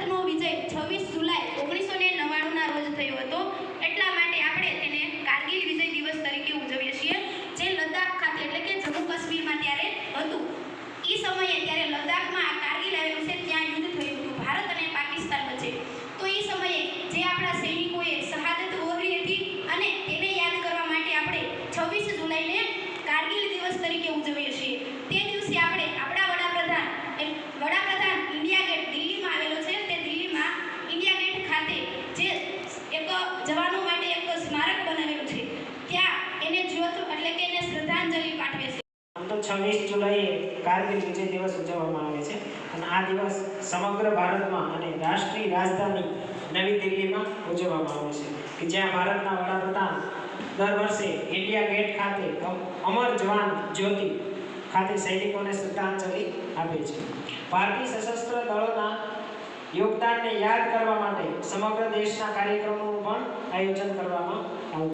ભારતનો વિજય છવ્વીસ જુલાઈ ઓગણીસો ને નવ્વાણુંના રોજ થયો હતો. એટલા માટે આપણે તેને કારગિલ વિજય દિવસ તરીકે ઉજવીએ છીએ. જે લદ્દાખ ખાતે એટલે કે જમ્મુ કાશ્મીરમાં ત્યારે હતું. એ સમયે ત્યારે લદ્દાખમાં કારગિલ આવેલું છે, ત્યાં યુદ્ધ થયું હતું. ભારત અને પાકિસ્તાન વચ્ચે. તો એ સમયે જે આપણા સૈનિકોએ શહાદત ઓહરી હતી અને તેને યાદ કરવા માટે આપણે છવ્વીસ જુલાઈને કારગિલ દિવસ તરીકે ત્યાં એટલે કે એને શ્રદ્ધાંજલિ પાઠવે છે. તો છવ્વીસ જુલાઈએ કારગિલ વિજય દિવસ ઉજવવામાં આવે છે. અને આ દિવસ સમગ્ર ભારતમાં અને રાષ્ટ્રીય રાજધાની નવી દિલ્હીમાં ઉજવવામાં આવે છે. કે જ્યાં ભારતના વડાપ્રધાન દર વર્ષે ઇન્ડિયા ગેટ ખાતે અમર જવાન જ્યોતિ ખાતે સૈનિકોને શ્રદ્ધાંજલિ આપે છે. ભારતીય સશસ્ત્ર દળોના યોગદાનને યાદ કરવા માટે સમગ્ર દેશના કાર્યક્રમોનું પણ આયોજન કરવામાં આવે